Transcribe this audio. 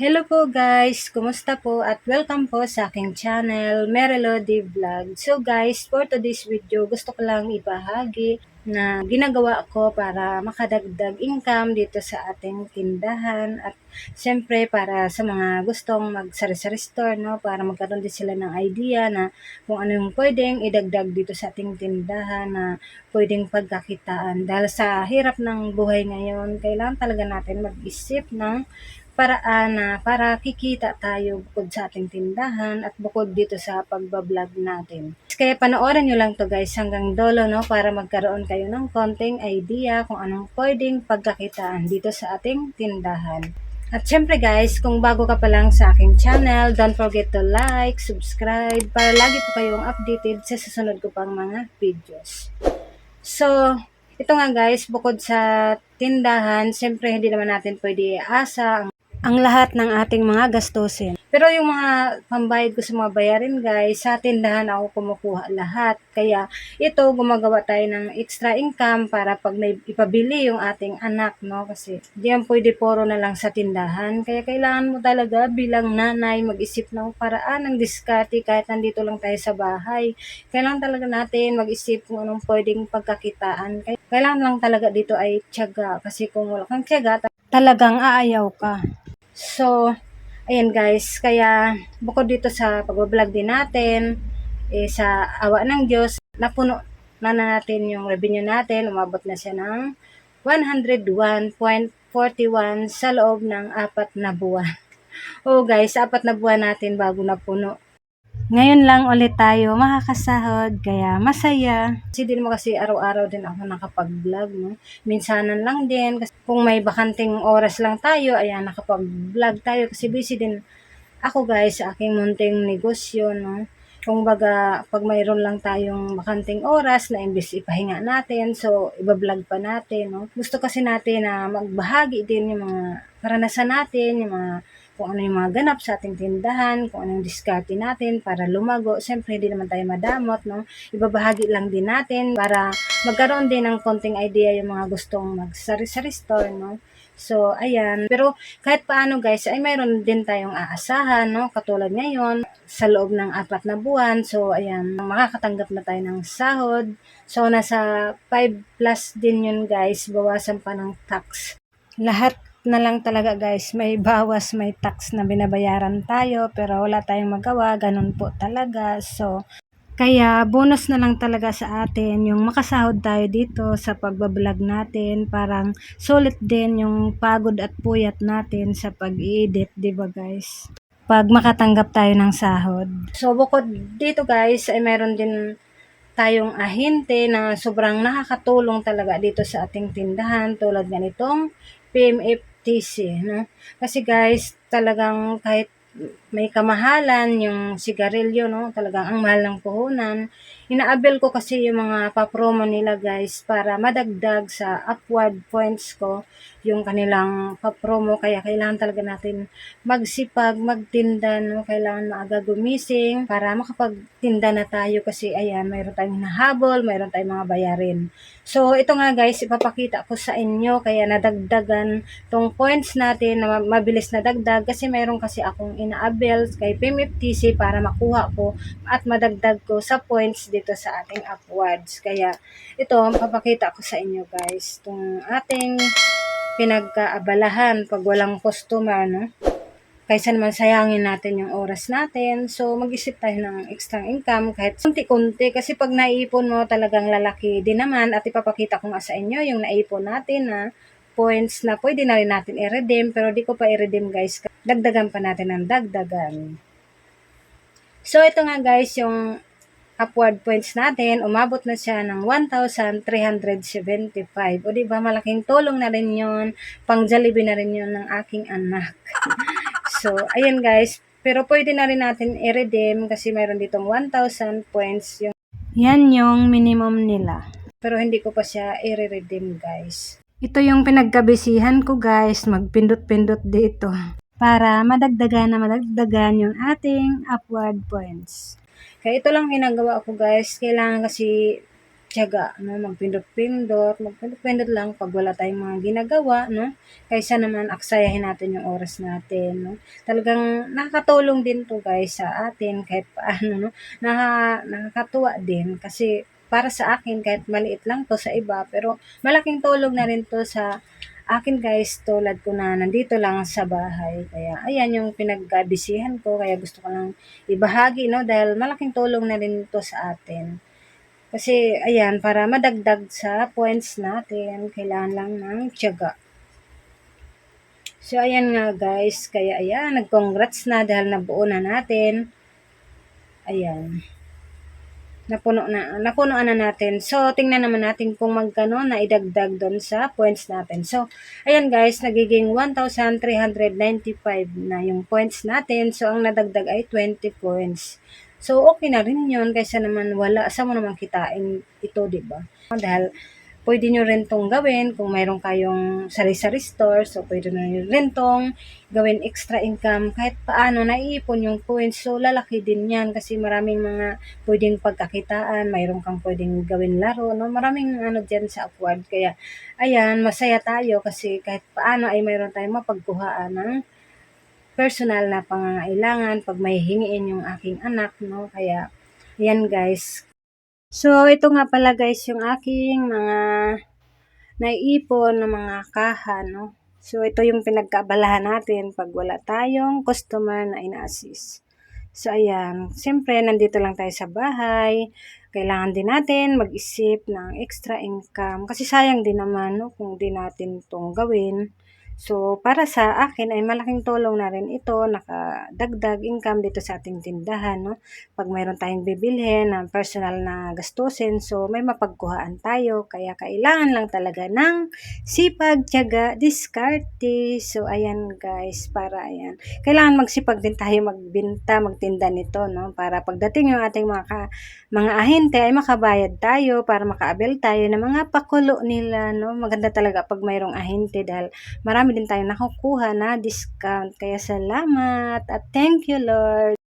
Hello po guys! Kumusta po at welcome po sa aking channel, Merilody Vlog. So guys, for today's video, gusto ko lang ibahagi na ginagawa ko para makadagdag income dito sa ating tindahan at siyempre para sa mga gustong mag-sari-sari store, no? para magkaroon din sila ng idea na kung ano yung pwedeng idagdag dito sa ating tindahan na pwedeng pagkakitaan. Dahil sa hirap ng buhay ngayon, kailangan talaga natin mag-isip ng paraan na para kikita tayo bukod sa ating tindahan at bukod dito sa pagbablog natin. Kaya panoorin nyo lang to guys hanggang dolo no para magkaroon kayo ng konting idea kung anong pwedeng pagkakitaan dito sa ating tindahan. At syempre guys, kung bago ka pa lang sa aking channel, don't forget to like, subscribe para lagi po kayong updated sa susunod ko pang mga videos. So, ito nga guys, bukod sa tindahan, syempre hindi naman natin pwede asa ang ang lahat ng ating mga gastusin. Pero yung mga pambayad ko sa mga bayarin guys, sa tindahan ako kumukuha lahat. Kaya ito, gumagawa tayo ng extra income para pag may ipabili yung ating anak, no? Kasi di yan pwede puro na lang sa tindahan. Kaya kailangan mo talaga bilang nanay mag-isip ng paraan ng diskarte kahit nandito lang tayo sa bahay. Kailangan talaga natin mag-isip kung anong pwedeng pagkakitaan. Kailangan lang talaga dito ay tiyaga. Kasi kung wala kang tiyaga, talagang aayaw ka. So, ayan guys, kaya bukod dito sa pag-vlog din natin, eh, sa awa ng Diyos, napuno na natin yung revenue natin, umabot na siya ng 101.41 sa loob ng apat na buwan. Oh guys, apat na buwan natin bago napuno. Ngayon lang ulit tayo makakasahod, kaya masaya. Kasi din mo kasi araw-araw din ako nakapag-vlog, no? Minsanan lang din, kasi kung may bakanting oras lang tayo, ayan, nakapag-vlog tayo. Kasi busy din ako guys sa aking munting negosyo, no? Kung baga, pag mayroon lang tayong bakanting oras na imbis ipahinga natin, so ibablog pa natin, no? Gusto kasi natin na magbahagi din yung mga karanasan natin, yung mga kung ano yung mga ganap sa ating tindahan, kung ano yung diskarte natin para lumago. Siyempre, hindi naman tayo madamot, no? Ibabahagi lang din natin para magkaroon din ng konting idea yung mga gustong mag-sari-sari store, no? So, ayan. Pero kahit paano guys, ay mayroon din tayong aasahan, no? Katulad ngayon, sa loob ng apat na buwan. So, ayan, makakatanggap na tayo ng sahod. So, nasa 5 plus din yun guys, bawasan pa ng tax. Lahat na lang talaga guys, may bawas, may tax na binabayaran tayo, pero wala tayong magawa, ganun po talaga. So, kaya bonus na lang talaga sa atin yung makasahod tayo dito sa pagbablog natin. Parang sulit din yung pagod at puyat natin sa pag-edit, 'di ba guys? Pag makatanggap tayo ng sahod. So bukod dito guys, ay meron din tayong ahente na sobrang nakakatulong talaga dito sa ating tindahan tulad ganitong PMFTC. No? Kasi guys, talagang kahit may kamahalan yung sigarilyo, no? Talagang ang mahal ng puhunan. Inaabel ko kasi yung mga papromo nila guys para madagdag sa upward points ko yung kanilang papromo. Kaya kailangan talaga natin magsipag, magtinda, no? Kailangan maaga gumising para makapagtinda na tayo kasi ayan, mayroon tayong hinahabol, mayroon tayong mga bayarin. So, ito nga guys, ipapakita ko sa inyo kaya nadagdagan tong points natin na mabilis na dagdag kasi mayroon kasi akong inaabel kay PMFTC para makuha ko at madagdag ko sa points dito sa ating upwards. Kaya ito, papakita ko sa inyo guys, itong ating pinagkaabalahan pag walang customer, no? Kaysa naman sayangin natin yung oras natin. So, mag-isip tayo ng extra income kahit kunti-kunti. Kasi pag naipon mo talagang lalaki din naman at ipapakita ko nga sa inyo yung naipon natin na points na pwede na rin natin i-redeem. Pero di ko pa i-redeem guys. Dagdagan pa natin ng dagdagan. So, ito nga guys yung upward points natin, umabot na siya ng 1,375. O di ba malaking tulong na rin yun, pang Jollibee na rin yun ng aking anak. so, ayan guys, pero pwede na rin natin i-redeem kasi mayroon ditong 1,000 points yung yan yung minimum nila. Pero hindi ko pa siya i-redeem guys. Ito yung pinagkabisihan ko guys, magpindot-pindot dito para madagdagan na madagdagan yung ating upward points. Kaya ito lang ginagawa ko guys. Kailangan kasi tiyaga, no? Magpindot-pindot, magpindot-pindot lang pag wala tayong mga ginagawa, no? Kaysa naman aksayahin natin yung oras natin, no? Talagang nakakatulong din to guys sa atin kahit paano, no? Naka, nakakatuwa din kasi para sa akin kahit maliit lang to sa iba pero malaking tulong na rin to sa akin guys tulad ko na nandito lang sa bahay kaya ayan yung pinagbisihan ko kaya gusto ko lang ibahagi no dahil malaking tulong na rin to sa atin kasi ayan para madagdag sa points natin kailangan lang ng tiyaga So, ayan nga guys. Kaya ayan, nag-congrats na dahil nabuo na natin. Ayan. Napuno na, napunoan na natin. So, tingnan naman natin kung magkano na idagdag doon sa points natin. So, ayan guys, nagiging 1,395 na yung points natin. So, ang nadagdag ay 20 points. So, okay na rin yun kaysa naman wala. Sa mo naman kitain ito, ba? Dahil pwede nyo rin tong gawin kung mayroon kayong sari-sari store. So, pwede nyo rin tong gawin extra income. Kahit paano, naiipon yung points. So, lalaki din yan kasi maraming mga pwedeng pagkakitaan. Mayroon kang pwedeng gawin laro. No? Maraming ano dyan sa Upward. Kaya, ayan, masaya tayo kasi kahit paano ay mayroon tayong mapagkuhaan ng personal na pangangailangan pag may hingiin yung aking anak, no? Kaya, yan guys, So, ito nga pala guys yung aking mga naiipon na mga kaha, no? So, ito yung pinagkaabalahan natin pag wala tayong customer na ina-assist. So, ayan. Siyempre, nandito lang tayo sa bahay. Kailangan din natin mag-isip ng extra income. Kasi sayang din naman, no? Kung di natin itong gawin. So, para sa akin ay malaking tulong na rin ito, nakadagdag income dito sa ating tindahan, no? Pag mayroon tayong bibilhin ng personal na gastusin, so may mapagkuhaan tayo, kaya kailangan lang talaga ng sipag, tiyaga, diskarte. So, ayan guys, para ayan. Kailangan magsipag din tayo magbinta, magtinda nito, no? Para pagdating yung ating mga, ka, mga ahente ay makabayad tayo, para makaabel tayo ng mga pakulo nila, no? Maganda talaga pag mayroong ahente dahil marami din tayong nakukuha na discount. Kaya salamat at thank you Lord.